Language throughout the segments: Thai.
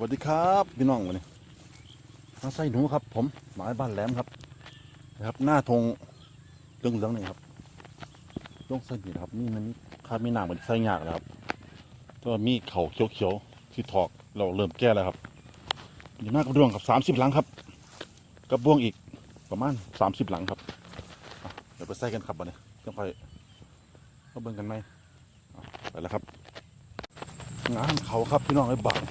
วัสดีครับพี่น้องวันนี้มาใส่หนูครับ ผมหมายบ้านแหลมครับนะครับ หน้าธงเรื่องเหลืองนี่ครับต้องใส่นี่ครับ นี่มันมีคาดมีหนามมันใส่ยากแล้วครับก็มีเข่าเขียวๆที่ถอกเราเริ่มแก้แล้วครับอยู่หน้ากระดวงกับสามสิบหลังครับกระบวงอีกประมาณสามสิบหลังครับเดี๋ยวไปใส่กันครับวันนี้ต้องไปก็เบิ่งกันไหมไปแล้วครับงานเขาครับพี่น้องไอ้บ้าน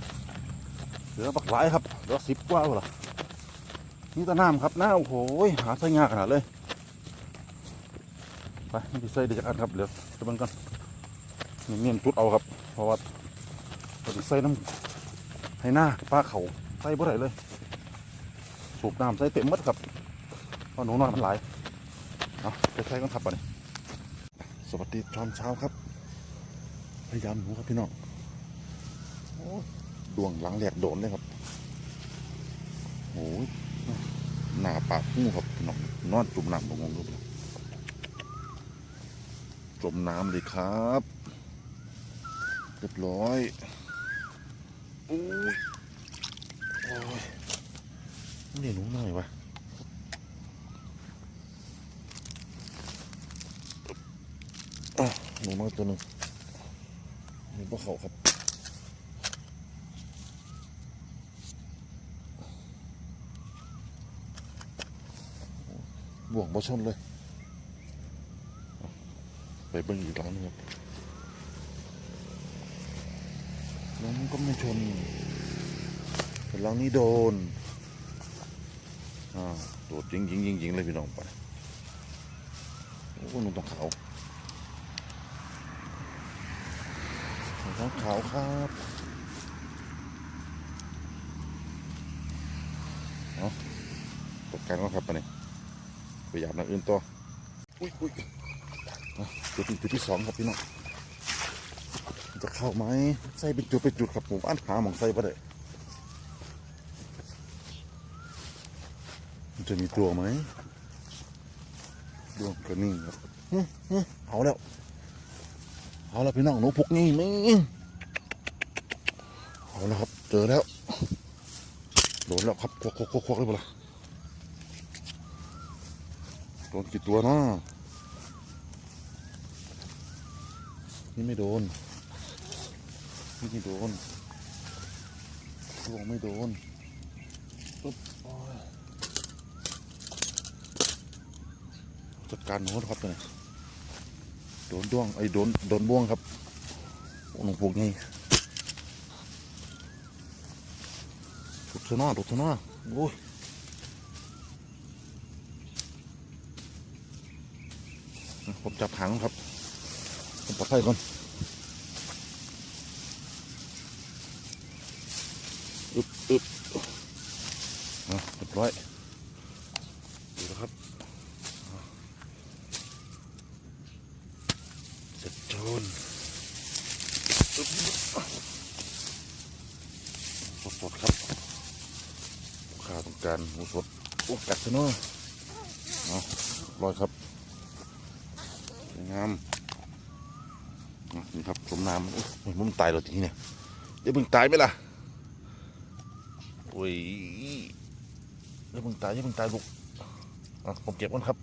เหลือบักหลายครับเหลือสิบกว่าเหรอนี่ตะน้ำครับหน้าโอ้โหหาใส่ยาขนาดเลยไปไม่ได้ใส่เดี๋ยวจะอันครับเดี๋ยวจะเบิ่งกันนี่เนียนตุดเอาครับ เพราะว่าเราจะใส่น้ำให้หน้าป้าเขาใส่บ่ได้เลย สูบน้ำใส่เต็มหมดครับเพราะหนูน้อยมันหลายเอาไปใส่กันครับไปสวัสดีตอนเช้าครับ พยายามหนูครับพี่น้องโอ้ ดวงหลังแหลกโดนเลยครับโอ้ยหน้าปากหูครับนอนนอนจุ่มน้ำบงงรูปเลยจมน้ำเลยครับเรียบร้อยโอ้ยโอ้ยนี่หนูหน่อยวะหนูน้อยตัวหนึ่งนี่พวกเขาครับ บ่ชนเลย ไปเบิ่งอีกร้านหนึงครับแล้วมันก็ไม่ชนแต่หลังนี้โดนอ่าโดดยิงยิงยิงยิงเลยพี่น้องไปโอ้นุ่งต้องขาวนุ่งต้องขาวครับเอาตกกันก็ครับไปเนี่ย พยายามนักอื่นต่ออุ้ยอุ้ยอะจุดนี้จุดที่สองครับพี่น้องมันจะเข้าไหมใส่เป็นจุดเป็นจุดครับผมอ่านหาหมองใส่ปะเด้มันจะมีตัวไหมดวงกระนิ่งครับฮึฮึเอาแล้ว เอาแล้วพี่น้องหนูพุกนี่ไม่เอาแล้วครับ เจอแล้ว โดนแล้วครับควักควักควักควักเลยเปล่า โดนกี่ตัวเนาะนี่ไม่โดน นี่ไม่โดนตัวไม่โดนปึ๊บจัดการโน้ตครับเนี่ยโดนด้วงไอ้โดนโดนบ่วงครับโอ้หลวงปู่ไงถูกซะหน้าถูกซะหน้าโอ้ย ผมจับหางครับผมปลอดภัยก่อนอึบอึบอะเรียบร้อยดูนะครับอะเสร็จโจนอึบสดๆครับลูกค้าต้องการหมูสดโอ้กัดซะเนาะเอาเรียบร้อยครับ งามอะนี่ครับสมน้ำโอ้ยมุมตายแล้วทีนี้เนี่ยเดี๋ยวมึงตายไหมล่ะโอ้ยเดี๋ยวมึงตายเดี๋ยวมึงตายลูกอะผมเก็บก่อนครับ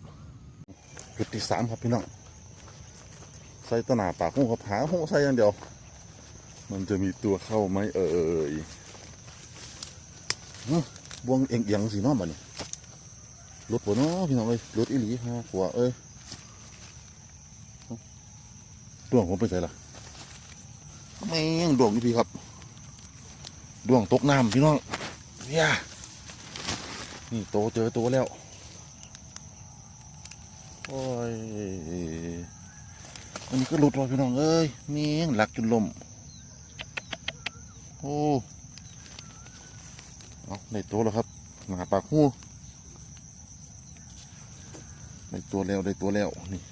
จุดที่สามครับพี่น้องใส่ต้นหนาปากหูครับหาหูใส่อย่างเดียว มันจะมีตัวเข้าไหมเอ่ยบวงเอียงเอียงสีน้องบ้านี่รถปวเนาะพี่น้องเอ้ยรถอีหลีฮะหัวเอ้ย ดวงผมไปใส่ละแม่งดวงนี่พี่ครับ ดวงตกน้ำพี่น้องเนี่ยนี่โตเจอตัวแล้ว โอ้ยอันนี้ก็หลุดเลยพี่น้องเอ้ยแม่งหลักจนลมโอ้เอาในตัวแล้วครับหนาปากหูในตัวแล้วในตัวแล้วนี่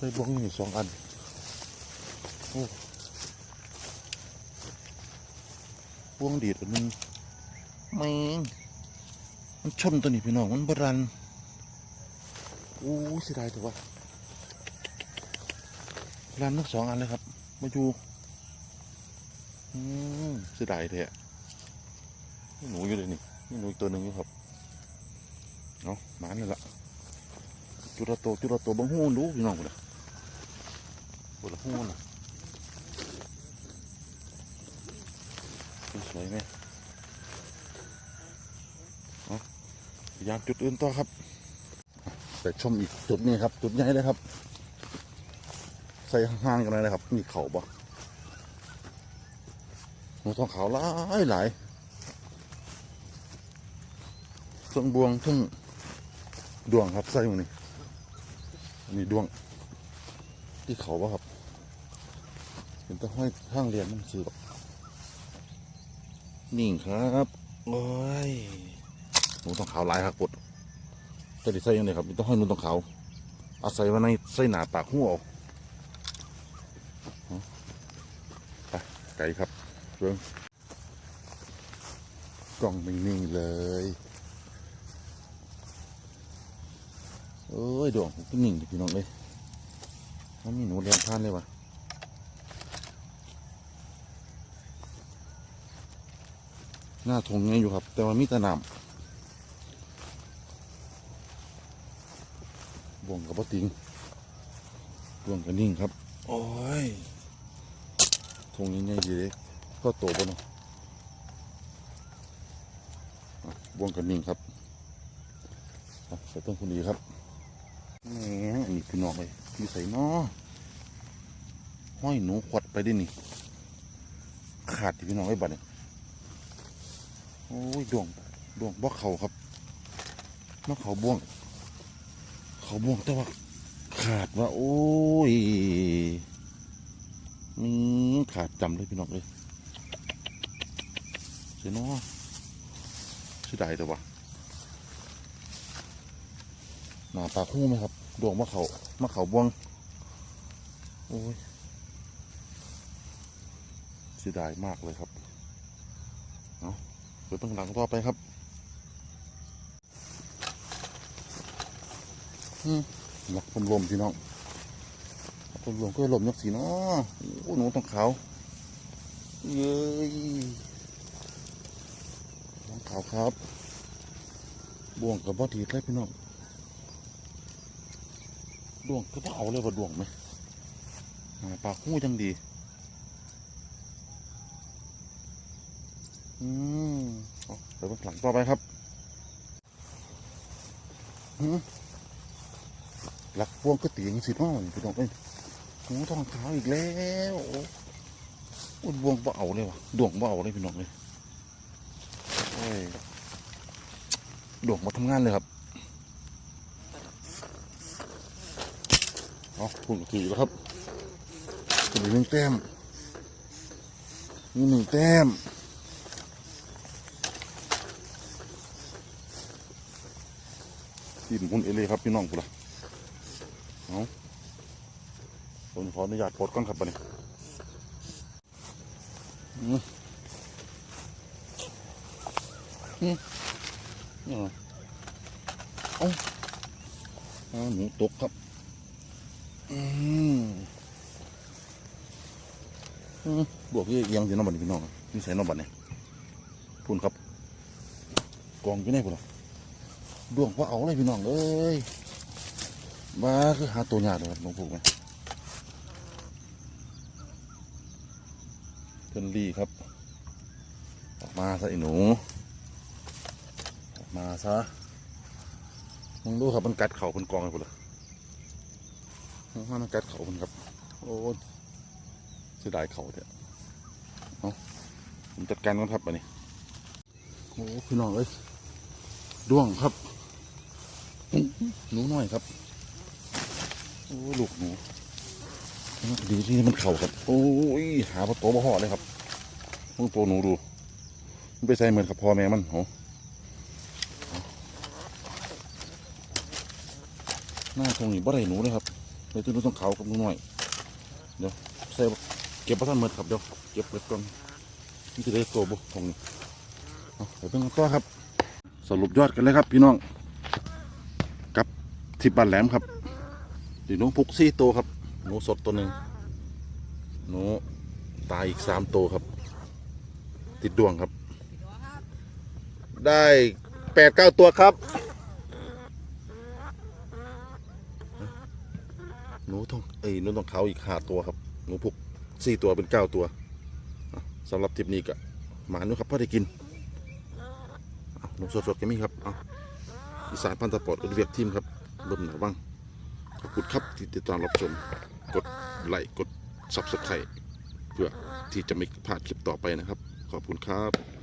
ใส่บวงนี่สองอันโอ้บวงดีดอันนึงแมงมันชนตัวนี้พี่น้องมันบรันโอ้เสียดายแต่ว่ารันทั้งสองอันเลยครับ มาอยู่อืมเสียดายแท้หนูอยู่เลยนี่นี่หนูอีกตัวหนึ่งอยู่ครับเอาหมานี่ละจุระโตจุระโตบังหูดูพี่น้องเลย บนละหูนะสวยไหมเอาพยายามจุดอื่นต่อครับแต่ชมอีกจุดนี้ครับ จุดใหญ่เลยครับ ใส่ห่างกันเลยนะครับ มีเขาบ่หูทองขาวหลายหลายเครื่องบวงเครื่งดวงครับใส่ตรงนี้มีดวง ที่เขาบ่ครับ เห็นแตะห้อยข้างเรียนมันซื้อแบนิ่งครับโอ้ยหนูทองขาวลายครับกดจะได้ใส่ยังไงครับมีต้องห้อยหนูทองขาวอาศัยไว้ในใส่หนาปากหัวเอาไก่ครับเบิ้งกล้องนิ่งๆเลยเอ้ยดวงก็นิ่งดิพี่น้องเลยมันมีหนูเลี้ยงพานเลยวะ หน้าทงไงอยู่ครับ แต่ว่ามีแต่น้ำบ่วงกับปติงบ่วงกับนิ่งครับ โอ้ยทงยังไงดีเลยก็โตบ่เนาะอะบวงกันนิ่งครับอะใส่ต้นคนดีครับแหมอันนี้พี่น้องเลยพี่ใส่เนาะห้อยหนูขวดไปดินี่ ขาดที่พี่น้องไอ้บัดเนี่ย โอ้ยดวงดวงบ่เขาครับมาเขาบ่วง เขาบ่วงแต่ว่าขาดว่า โอ้ยนี่ขาดจำเลยพี่น้องเลยเสียน้อเสียดายแต่ว่าหนาปลาคู่ไหมครับ ดวงมะเขามะเขาบวง โอ้ยเสียดายมากเลยครับเอาะ เดี๋ยวต้องหลังต่อไปครับอืมหลักลมๆพี่น้องต้นหลวงก็หลบยักษ์สีเนาะโอ้หนูต้องขาวเย้ยน้องขาวครับบ่วงกับบอดีเลยพี่น้องดวงก็บ่เอาเลยว่าดวงไหมหาปากหูจังดี อืมเอาไปเบิ่งหลังต่อไปครับหืมหลักพวงก็เตียงสิเนาะนี่พี่น้องเอ้ยหูทองขาวอีกแล้วอ้ยดวงเบาเลยวะดวงเบาเลยพี่น้องเลยโอ้ยดวงมาทำงานเลยครับเอาพุ่งขี่แล้วครับเป็นหนึ่งแต้มนี่หนึ่งแต้ม ทีมคุณเอเลยครับพี่น้องกูละเอาผมขออนุญาตปลดก่อนครับบัดนี้อืมอืมนี่เอเอ้าเอาหนูตกครับ อืมบวกเอียงสิน้องบัดนี้พี่น้องนี่ใส่น้องบัดนี้พุ่นครับ กองอยู่ไหนพุ่นล่ะ ดวงว่าเอาเลยพี่น้องเอ้ยบ้าคือหาตัวยากเลยครับน้องผูกไหมเพื่อนลี่ครับ ออกมาซะไอ้หนู ออกมาซะมึงดูครับมันกัดเข่าเป็นกองไปหมดเลยมันกัดเข่าเป็นครับ โอ้เสียดายเข่าเถอะเอาผมจัดการกันครับอันนี้โอ้พี่น้องเอ้ยด้วงครับ หนูน้อยครับ โอ้ลูกหนูดีที่มันเข่าครับ โอ้ยหาประตูบ่ห่อเลยครับมึงตัวหนูดู มันไปใส่เหมือนกับพ่อแม่มันโหหน้าทงนี่บ่ได้หนูเลยครับเลยตัวหนูต้องเขากับหนูหน่อย เดี๋ยวใส่เก็บประทันเหมือนครับเดี๋ยวเก็บเปิดก่อนนี่จะได้ตัวบุทงนี่เดี๋ยวเป็นต่อครับ สรุปยอดกันเลยครับพี่น้อง ทิพบ้านแหลมครับดีหนูพุกซี่ตัวครับ หนูสดตัวหนึ่งหนูตายอีกสามตัวครับ ติดดวงครับ ได้แปดเก้าตัวครับ หนูทองเอ้ยหนูทองเขาอีกห้าตัวครับ หนูพุกสี่ตัวเป็นเก้าตัวสำหรับทริปนี้ก็หมาหนูครับพ่อได้กินหนูสดๆก็มีครับอ,อีสานพันธุ์สปอร์ตอุดเวียกทีมครับ ลมหนาบ้างขอบคุณครับที่ติดตามรับชม กดไลค์กด subscribe เพื่อที่จะไม่พลาดคลิปต่อไปนะครับ ขอบคุณครับ